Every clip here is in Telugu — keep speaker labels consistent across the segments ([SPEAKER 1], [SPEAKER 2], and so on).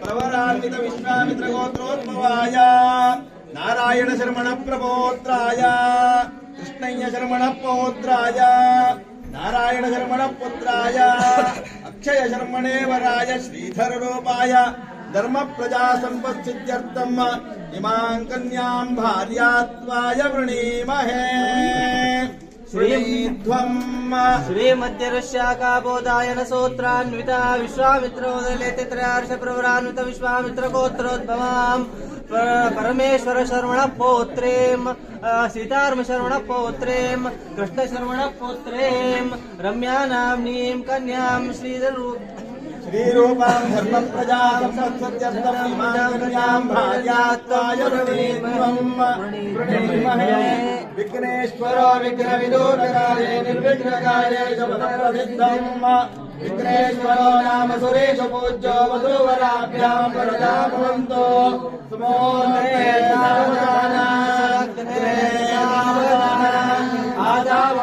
[SPEAKER 1] ప్రవరాన్విత విశ్వామిత్ర గోత్రోద్భవాయ నారాయణ శర్మణ ప్రపోత్రాయ కృష్ణయ్య శర్మణ పౌత్రాయ నారాయణ శర్మణ పుత్రాయ అక్షయ శర్మణే వరాయ శ్రీధర రూపాయ ధర్మ ప్రజా సంపత్సిద్ధ్యర్థం ఇమాం కన్యాం భార్యాత్వాయ వృణీమహే.
[SPEAKER 2] श्रीमद्यरुष्याकाबोधायन सूत्रान्विता विश्वामित्रोदलेतित्रयार्षप्रवरान्वित विश्वामित्रगोत्रोद्भवाम् परमेश्वरशर्वणपौत्रीम् सीतार्मशर्वणपौत्रीम् कृष्णशर्वणपौत्रीम् रम्या नाम्नीम् कन्याम् श्रीधरू
[SPEAKER 1] శ్రీరూపాం ధర్మ ప్రజా సంపత్సిద్ధ్యర్థం ఇమాం కన్యాం భార్యాత్వాయ వృణీధ్వం వృణీమహే విఘ్నేశ్వరో విఘ్న విదూరకాలే నిర్విఘ్నకాలే ప్రసిద్ధం విఘ్నేశ్వరో నామ సురేష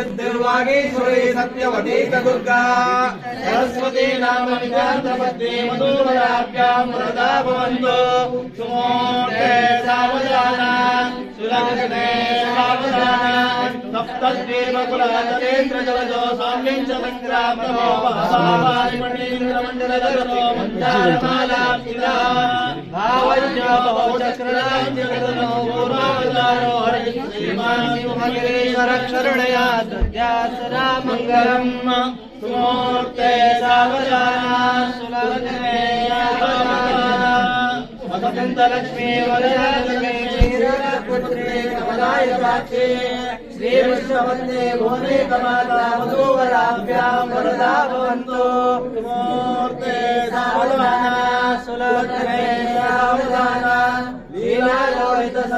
[SPEAKER 1] క్రియార్థ సిద్ధిర్వాగీశ్వరీ సత్యవతీ దుర్గా సరస్వతీ నామ విద్యాంత పద్మే మధువరాభ్యాం వరదా భవంతు సుమోర్తే సావధాన सप्तद्वीपकुलातलेन्द्रजलजो सौम्यं च सङ्ग्रामोपावारिमणीन्द्रमण्डलजलो मन्दारमालाभिलावैज्ञापौचक्रणाञ्जलजनो पूर्वावतारो हरिश्रीमानिमहगीश्वरक्षरुणया सद्यास रामङ्गलम् सुमूर्ते सावधाना वरदा చక్రరాజ్యగతనో పూర్వావతారో హరి శ్రీమాన్ సింహగిరీశ్వర క్షరుణయా దద్యా సదా మంగళం సుమూర్తే సావధాన సులగ్నే సావధాన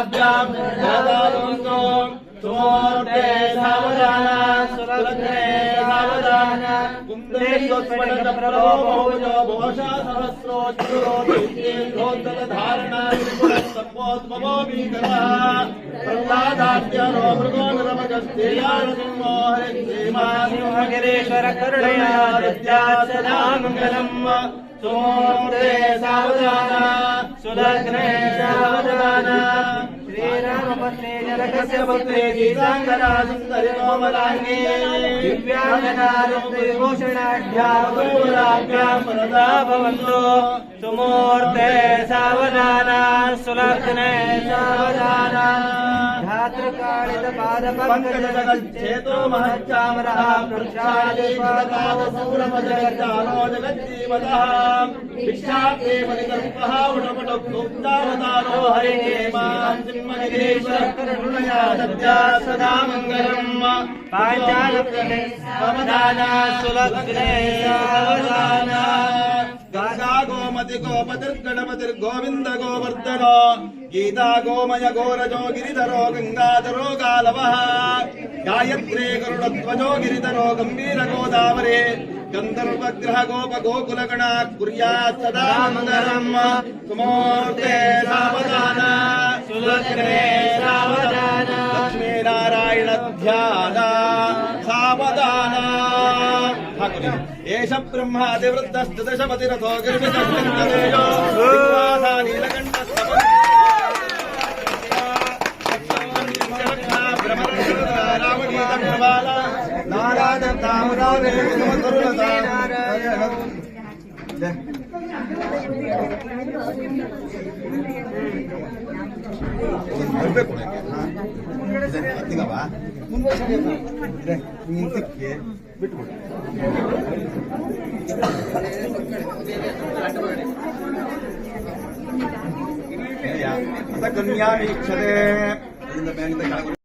[SPEAKER 1] सर्वाभ्याम नदोन्तो सुमोर्ते सावधाना। सुरक्षणे सावधाना कुंदे दुष्पट प्रलोभोजो भोषा सहस्रो चुरोधि रोदन सावधाना सुदग्ने सावधाना। पत्ने नरकस्य पत्ने गीताङ्गनासुन्दरि कोमलाङ्गे दिव्याङ्गनारुद्रिभूषणाढ्याभ्यां परदा भवन्तो। सुमूर्ते सावधाना सुलग्ने सावधाना धातृकालितपादपङ्कजगच्छेतो महच्चामरः प्रक्षालीपादासौरमजगच्चारोजगज्जीवतः भिक्षाप्ते मलिकल्पः उडपटो गुप्तावतारो हरिः माँ सिंहगिरे गोविंद गोवर्धन। गीता गोमय गोरजो गिरीधरो गंगाधरो गालव। गायत्री गुरुध्वजो गिरीधरो गंभीर गोदावरे। गन्धर्व ग्रह गोप गोकुलगणा कुरिया सदा मंगलम सुमूर्ते లక్ష్మీనారాయణ ధ్యాన సావధాన ఏష బ్రహ్మాదివృద్ధస్తు దశపతిరథో గిరివిదో నీలకంఠ నారాయణ తామరానే నారాయణ ಬಿಟ್ಬಿಡು ಅದ ಕನ್ಯಾ ವೀಕ್ಷತೆ ಇಲ್ಲಿಂದ ಬ್ಯಾಂಕಿಂದ ಕೆಳಗೆ